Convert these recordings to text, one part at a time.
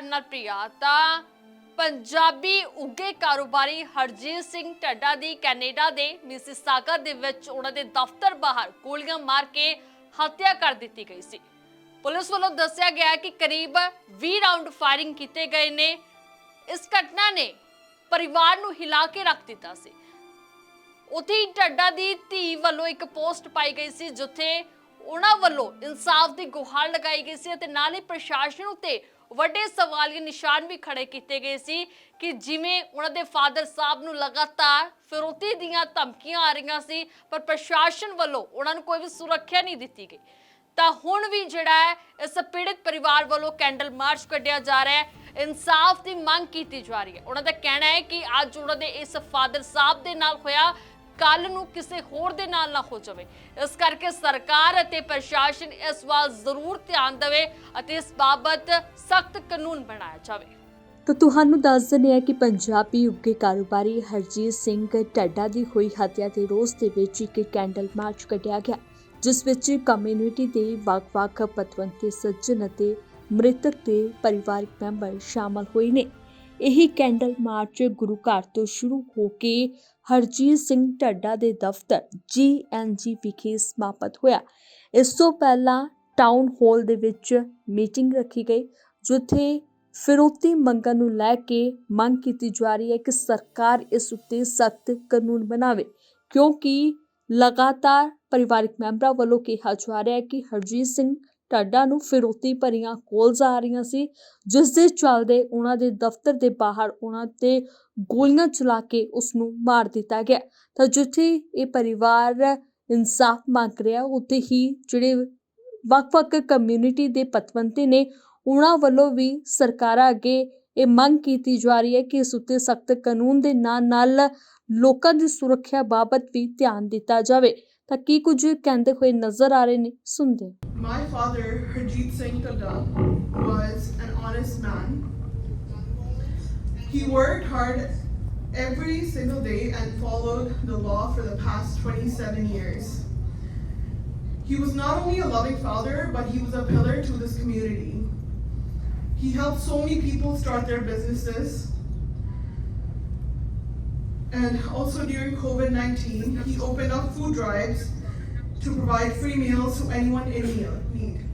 ਮੈਂ ਨਾਲ ਪ੍ਰਿਆ ਤਾਂ ਪੰਜਾਬੀ ਉੱਗੇ ਕਾਰੋਬਾਰੀ ਹਰਜੀਤ ਸਿੰਘ ਢੱਡਾ ਦੀ ਕੈਨੇਡਾ ਦੇ ਮਿਸਿਸਾਗਾ ਦੇ ਵਿੱਚ ਉਹਨਾਂ ਦੇ ਦਫ਼ਤਰ ਬਾਹਰ ਗੋਲੀਆਂ ਮਾਰ ਕੇ ਹੱਤਿਆ ਕਰ ਦਿੱਤੀ ਗਈ ਸੀ। ਪੁਲਿਸ ਵੱਲੋਂ ਦੱਸਿਆ ਗਿਆ ਕਿ ਕਰੀਬ 20 ਰਾਉਂਡ ਫਾਇਰਿੰਗ ਕੀਤੇ ਗਏ ਨੇ। ਇਸ ਘਟਨਾ ਨੇ ਪਰਿਵਾਰ ਨੂੰ ਹਿਲਾ ਕੇ ਰੱਖ ਦਿੱਤਾ ਸੀ। ਉਥੇ ਹੀ ਢੱਡਾ ਦੀ ਧੀ ਵੱਲੋਂ ਇੱਕ ਪੋਸਟ ਪਾਈ ਗਈ ਸੀ, ਜਿੱਥੇ ਉਹਨਾਂ ਵੱਲੋਂ ਇਨਸਾਫ ਦੀ ਗੁਹਾਰ ਲਗਾਈ ਗਈ ਸੀ ਅਤੇ ਨਾਲ ਹੀ ਪ੍ਰਸ਼ਾਸਨ ਉੱਤੇ ਵੱਡੇ ਸਵਾਲੀਆ ਨਿਸ਼ਾਨ ਵੀ ਖੜੇ ਕੀਤੇ ਗਏ ਸੀ ਕਿ ਜਿਵੇਂ ਉਹਨਾਂ ਦੇ ਫਾਦਰ ਸਾਹਿਬ ਨੂੰ ਲਗਾਤਾਰ ਫਿਰੋਤੀ ਦੀਆਂ ਧਮਕੀਆਂ ਆ ਰਹੀਆਂ ਸੀ, ਪਰ ਪ੍ਰਸ਼ਾਸਨ ਵੱਲੋਂ ਉਹਨਾਂ ਨੂੰ ਕੋਈ ਵੀ ਸੁਰੱਖਿਆ ਨਹੀਂ ਦਿੱਤੀ ਗਈ। ਤਾਂ ਹੁਣ ਵੀ ਜਿਹੜਾ ਹੈ, ਇਸ ਪੀੜਿਤ ਪਰਿਵਾਰ ਵੱਲੋਂ ਕੈਂਡਲ ਮਾਰਚ ਕੱਢਿਆ ਜਾ ਰਿਹਾ ਹੈ। ਇਨਸਾਫ ਦੀ ਮੰਗ ਕੀਤੀ ਜਾ ਰਹੀ ਹੈ। ਉਹਨਾਂ ਦਾ ਕਹਿਣਾ ਹੈ ਕਿ ਅੱਜ ਉਹਨਾਂ ਦੇ ਇਸ ਫਾਦਰ ਸਾਹਿਬ ਦੇ ਨਾਲ ਹੋਇਆ ਕੱਲ ਨੂੰ ਕਿਸੇ ਹੋਰ ਦੇ ਨਾਲ ਨਾ ਹੋ ਜਾਵੇ। ਇਸ ਕਰਕੇ ਸਰਕਾਰ ਅਤੇ ਪ੍ਰਸ਼ਾਸਨ ਇਸ ਵੱਲ ਜ਼ਰੂਰ ਧਿਆਨ ਦੇਵੇ ਅਤੇ ਇਸ ਬਾਬਤ ਸਖਤ ਕਾਨੂੰਨ ਬਣਾਇਆ ਜਾਵੇ। ਤਾਂ ਤੁਹਾਨੂੰ ਦੱਸ ਦਿੰਦੇ ਹਾਂ ਕਿ ਪੰਜਾਬੀ ਉੱਗੇ ਕਾਰੋਬਾਰੀ ਹਰਜੀਤ ਸਿੰਘ ਢੱਡਾ ਦੀ ਹੋਈ ਹੱਤਿਆ ਦੇ ਰੋਸ ਦੇ ਵਿੱਚ ਇੱਕ ਕੈਂਡਲ ਮਾਰਚ ਕੱਢਿਆ ਗਿਆ, ਜਿਸ ਵਿੱਚ ਕਮਿਊਨਿਟੀ ਦੇ ਵੱਖ-ਵੱਖ ਪਤਵੰਤੇ, ਸੱਜਣ ਅਤੇ ਮ੍ਰਿਤਕ ਦੇ ਪਰਿਵਾਰਕ ਮੈਂਬਰ ਸ਼ਾਮਲ ਹੋਏ ਨੇ। ਇਹ ਕੈਂਡਲ ਮਾਰਚ ਗੁਰੂ ਘਰ ਤੋਂ ਸ਼ੁਰੂ ਹੋ ਕੇ ਹਰਜੀਤ ਸਿੰਘ ਢੱਡਾ ਦੇ ਦਫ਼ਤਰ ਜੀਐਨਜੀ ਵਿਖੇ ਸਮਾਪਤ ਹੋਇਆ। ਇਸ ਤੋਂ ਪਹਿਲਾਂ ਟਾਊਨ ਹਾਲ ਦੇ ਵਿੱਚ ਮੀਟਿੰਗ ਰੱਖੀ ਗਈ, ਜਿੱਥੇ ਫਿਰੋਤੀ ਮੰਗਾਂ ਨੂੰ ਲੈ ਕੇ ਮੰਗ ਕੀਤੀ ਜਾ ਰਹੀ ਹੈ ਕਿ ਸਰਕਾਰ ਇਸ ਉੱਤੇ ਸਖਤ ਕਾਨੂੰਨ ਬਣਾਵੇ, ਕਿਉਂਕਿ ਲਗਾਤਾਰ ਪਰਿਵਾਰਕ ਮੈਂਬਰਾਂ ਵੱਲੋਂ ਕਿਹਾ ਜਾ ਰਿਹਾ ਹੈ ਕਿ ਹਰਜੀਤ ਸਿੰਘ ਢਾਡਾ ਨੂੰ ਫਿਰੋਤੀ ਭਰੀਆਂ ਕਾਲਸ ਆ ਰਹੀਆਂ ਸੀ ਜਿਸ ਦੇ ਚੱਲਦੇ ਉਹਨਾਂ ਦੇ ਦਫ਼ਤਰ ਦੇ ਬਾਹਰ ਉਹਨਾਂ ਤੇ ਗੋਲੀਆਂ ਚਲਾ ਕੇ ਉਸ ਨੂੰ ਮਾਰ ਦਿੱਤਾ ਗਿਆ। ਤਾਂ ਜਿੱਥੇ ਇਹ ਪਰਿਵਾਰ ਇਨਸਾਫ ਮੰਗ ਰਿਹਾ, ਉੱਥੇ ਹੀ ਜਿਹੜੇ ਵੱਖ-ਵੱਖ ਕਮਿਊਨਿਟੀ ਦੇ ਪਤਵੰਤੇ ਨੇ, ਉਹਨਾਂ ਵੱਲੋਂ ਵੀ ਸਰਕਾਰਾਂ ਅੱਗੇ ਇਹ ਮੰਗ ਕੀਤੀ ਜਾ ਰਹੀ ਹੈ ਕਿ ਇਸ ਉੱਤੇ ਸਖਤ ਕਾਨੂੰਨ ਦੇ ਨਾਲ ਨਾਲ ਲੋਕਾਂ ਦੀ ਸੁਰੱਖਿਆ ਬਾਬਤ ਵੀ ਧਿਆਨ ਦਿੱਤਾ ਜਾਵੇ। ਤਾਂ ਕੀ ਕੁਝ ਕਹਿੰਦੇ ਹੋਏ ਨਜ਼ਰ ਆ ਰਹੇ ਨੇ, ਸੁਣਦੇ My father, Harjeet Singh Tadda, was an honest man. He worked hard every single day and followed the law for the past 27 years. He was not only a loving father, but he was a pillar to this community. He helped so many people start their businesses. And also during COVID 19, he opened up food drives to provide free meals to anyone in need.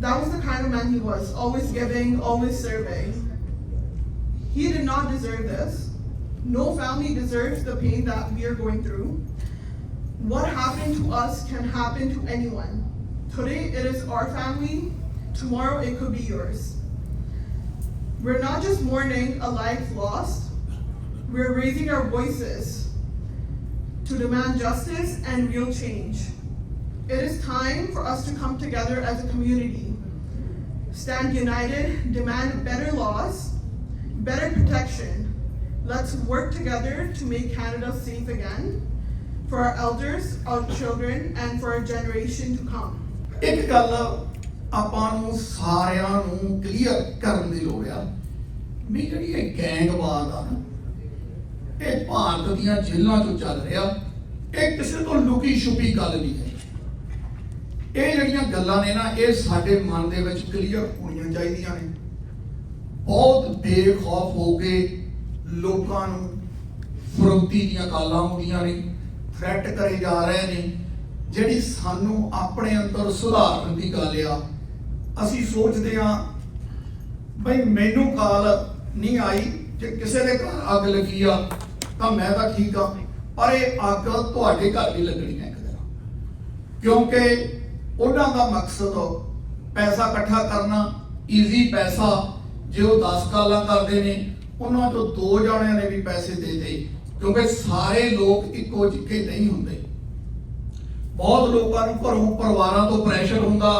That was the kind of man he was, always giving, always serving. He did not deserve this. No family deserves the pain that we are going through. What happened to us can happen to anyone. Today it is our family, tomorrow it could be yours. We're not just mourning a life lost, we're raising our voices to demand justice and real change. It is time for us to come together as a community, stand united, demand better laws, better protection. Let's work together to make Canada safe again for our elders, our children, and for our generation to come. ਇੱਕ ਗੱਲ ਆਪਾਂ ਨੂੰ ਸਾਰਿਆਂ ਨੂੰ clear ਕਰਨ ਦੀ ਲੋੜ ਆ ਵੀ ਜਿਹੜੀ ਇਹ ਗੈਂਗਵਾਦ ਆ ਨਾ ਇਹ ਭਾਰਤ ਦੀਆਂ ਜੇਲ੍ਹਾਂ 'ਚੋਂ ਚੱਲ ਰਿਹਾ ਇਹ ਕਿਸੇ ਤੋਂ ਲੁਕੀ ਛੁਪੀ ਗੱਲ ਨਹੀਂ ਹੈ। ਇਹ ਜਿਹੜੀਆਂ ਗੱਲਾਂ ਨੇ ਨਾ, ਇਹ ਸਾਡੇ ਮਨ ਦੇ ਵਿੱਚ ਕਲੀਅਰ ਹੋਣੀਆਂ ਚਾਹੀਦੀਆਂ ਨੇ। ਬਹੁਤ ਬੇਖੌਫ ਹੋ ਕੇ ਲੋਕਾਂ ਨੂੰ ਫਰੋਤੀ ਦੀਆਂ ਗੱਲਾਂ ਆਉਂਦੀਆਂ ਨੇ ਥ੍ਰੈਟ ਕਰੇ ਜਾ ਰਹੇ ਨੇ, ਜਿਹੜੀ ਸਾਨੂੰ ਆਪਣੇ ਅੰਦਰ ਸੁਧਾਰਨ ਦੀ ਗੱਲ ਆ। ਅਸੀਂ ਸੋਚਦੇ ਆ ਬਈ ਮੈਨੂੰ ਕਾਲ ਨਹੀਂ ਆਈ, ਜੇ ਕਿਸੇ ਦੇ ਘਰ ਅੱਗ ਲੱਗੀ ਆ, ਤਾਂ ਮੈਂ ਤਾਂ ਠੀਕ ਆ। ਪਰ ਇਹ ਅੱਗ ਤੁਹਾਡੇ ਘਰ ਵੀ ਲੱਗਣੀ ਹੈ ਇੱਕ ਦਿਨ। ਕਿਉਂਕਿ ਉਹਨਾਂ ਦਾ ਮਕਸਦ ਪੈਸਾ ਇਕੱਠਾ ਕਰਨਾ ਈਜ਼ੀ ਪੈਸਾ, ਜੇ ਉਹ 10 ਕਾਲਾਂ ਕਰਦੇ ਨੇ, ਉਹਨਾਂ ਤੋਂ ਦੋ ਜਣਿਆਂ ਨੇ ਵੀ ਪੈਸੇ ਦੇ ਦੇ, ਕਿਉਂਕਿ ਸਾਰੇ ਲੋਕ ਇੱਕੋ ਜਿਹੇ ਨਹੀਂ ਹੁੰਦੇ। ਬਹੁਤ ਲੋਕਾਂ ਨੂੰ ਘਰੋਂ ਪਰਿਵਾਰਾਂ ਤੋਂ ਪ੍ਰੈਸ਼ਰ ਹੁੰਦਾ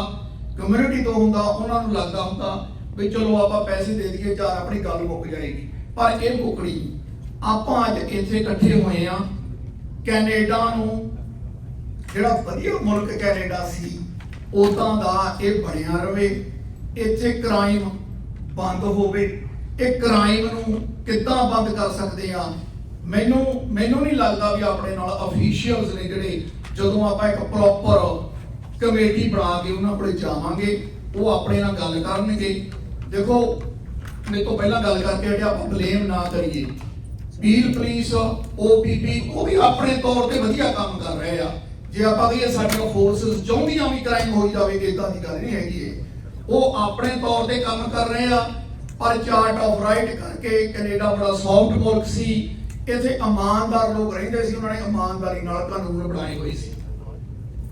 ਕਮਿਊਨਿਟੀ ਤੋਂ ਹੁੰਦਾ, ਉਹਨਾਂ ਨੂੰ ਲੱਗਦਾ ਹੁੰਦਾ ਵੀ ਚਲੋ ਆਪਾਂ ਪੈਸੇ ਦੇ ਦਈਏ ਚਾਰ ਆਪਣੀ ਗੱਲ ਮੁੱਕ ਜਾਏਗੀ। ਪਰ ਇਹ ਮੁੱਕਣੀ ਆਪਾਂ ਅੱਜ ਇੱਥੇ ਇਕੱਠੇ ਹੋਏ ਆ ਕੈਨੇਡਾ ਨੂੰ। ਜਿਹੜਾ ਵਧੀਆ ਮੁਲਕ ਕੈਨੇਡਾ ਸੀ ਉਦਾਂ ਦਾ ਇਹ ਬਣਿਆ ਰਵੇ। ਇੱਥੇ ਕ੍ਰਾਈਮ ਬੰਦ ਹੋਵੇ। ਇਹ ਕ੍ਰਾਈਮ ਨੂੰ ਕਿੱਦਾਂ ਬੰਦ ਕਰ ਸਕਦੇ ਆ? ਮੈਨੂੰ ਮੈਨੂੰ ਨਹੀਂ ਲੱਗਦਾ ਵੀ ਆਪਣੇ ਨਾਲ ਅਫੀਸ਼ੀਅਲਸ ਨੇ ਜਿਹੜੇ ਜਦੋਂ ਆਪਾਂ ਇੱਕ ਪ੍ਰੋਪਰ ਕਮੇਟੀ ਬਣਾ ਕੇ ਉਹਨਾਂ ਕੋਲੇ ਜਾਵਾਂਗੇ, ਉਹ ਆਪਣੇ ਨਾਲ ਗੱਲ ਕਰਨਗੇ। ਦੇਖੋ, ਮੇਰੇ ਤੋਂ ਪਹਿਲਾਂ ਗੱਲ ਕਰਕੇ ਕਿ ਆਪਾਂ ਬਲੇਮ ਨਾ ਕਰੀਏ। ਪੀਲ ਪੁਲਿਸ ਓਪੀਪੀ ਉਹ ਵੀ ਆਪਣੇ ਤੌਰ ਤੇ ਵਧੀਆ ਕੰਮ ਕਰ ਰਹੇ ਆ। ਜੇ ਆਪਾਂ ਕਹੀਏ ਸਾਡੀਆਂ ਫੋਰਸਸ ਚਾਹੁੰਦੀਆਂ ਵੀ ਕ੍ਰਾਈਮ ਹੋਈ ਜਾਵੇ ਇਦਾਂ ਦੀ ਗੱਲ ਨਹੀਂ ਹੈਗੀ ਇਹ। ਉਹ ਆਪਣੇ ਤੌਰ ਤੇ ਕੰਮ ਕਰ ਰਹੇ ਆ, ਪਰ ਚਾਰਟ ਆਫ ਰਾਈਟ ਕਰਕੇ ਕੈਨੇਡਾ ਬੜਾ ਸੌਫਟ ਮੁਲਕ ਸੀ। ਇੱਥੇ ਇਮਾਨਦਾਰ ਲੋਕ ਰਹਿੰਦੇ ਸੀ, ਉਹਨਾਂ ਨੇ ਇਮਾਨਦਾਰੀ ਨਾਲ ਕਾਨੂੰਨ ਬਣਾਏ ਹੋਏ ਸੀ।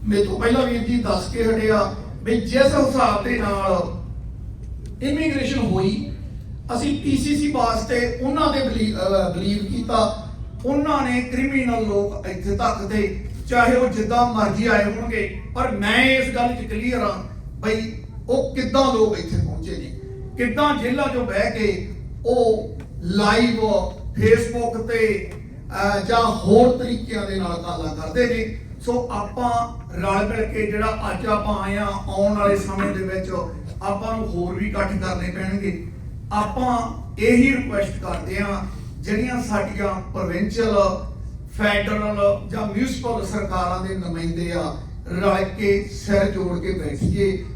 ਮੇਰੇ ਤੋਂ ਪਹਿਲਾਂ ਵੀਰ ਜੀ ਦੱਸ ਕੇ ਹਟਿਆ ਵੀ ਜਿਸ ਹਿਸਾਬ ਦੇ ਨਾਲ ਇਮੀਗ੍ਰੇਸ਼ਨ ਹੋਈ ਅਸੀਂ ਪੀਸੀਸੀ ਵਾਸਤੇ ਉਹਨਾਂ ਦੇ ਬਲੀਵ ਕੀਤਾ। ਉਹਨਾਂ ਨੇ ਕ੍ਰਿਮੀਨਲ ਲੋਕ ਇੱਥੇ ਤੱਕ ਤੇ ਚਾਹੇ ਉਹ ਜਿੱਦਾਂ ਮਰਜ਼ੀ ਆਏ ਹੋਣਗੇ, ਪਰ ਮੈਂ ਇਸ ਗੱਲ 'ਚ ਕਲੀਅਰ ਹਾਂ ਬਈ ਉਹ ਕਿੱਦਾਂ ਲੋਕ ਇੱਥੇ ਪਹੁੰਚੇ ਨੇ। ਕਿੱਦਾਂ ਜੇਲ੍ਹਾਂ 'ਚੋਂ ਬਹਿ ਕੇ ਉਹ ਲਾਈਵ ਫੇਸਬੁੱਕ ਤੇ ਜਾਂ ਹੋਰ ਤਰੀਕਿਆਂ ਦੇ ਨਾਲ ਗੱਲਾਂ ਕਰਦੇ ਨੇ। ਸੋ ਆਪਾਂ ਰਲ ਮਿਲ ਕੇ ਜਿਹੜਾ ਅੱਜ ਆਪਾਂ ਆਏ ਆ ਆਉਣ ਵਾਲੇ ਸਮੇਂ ਦੇ ਵਿੱਚ ਆਪਾਂ ਨੂੰ ਹੋਰ ਵੀ ਇਕੱਠ ਕਰਨੇ ਪੈਣਗੇ। ਆਪਾਂ ਇਹੀ ਰਿਕੁਐਸਟ ਕਰਦੇ ਆ ਜਿਹੜੀਆਂ ਸਾਡੀਆਂ ਪ੍ਰੋਵਿੰਸ਼ੀਅਲ ਫੈਡਰਲ ਜਾਂ ਮਿਊਨਿਸਪਲ ਸਰਕਾਰਾਂ ਦੇ ਨੁਮਾਇੰਦੇ ਆ, ਰਲ ਕੇ ਸਿਰ ਜੋੜ ਕੇ ਬੈਠੀਏ।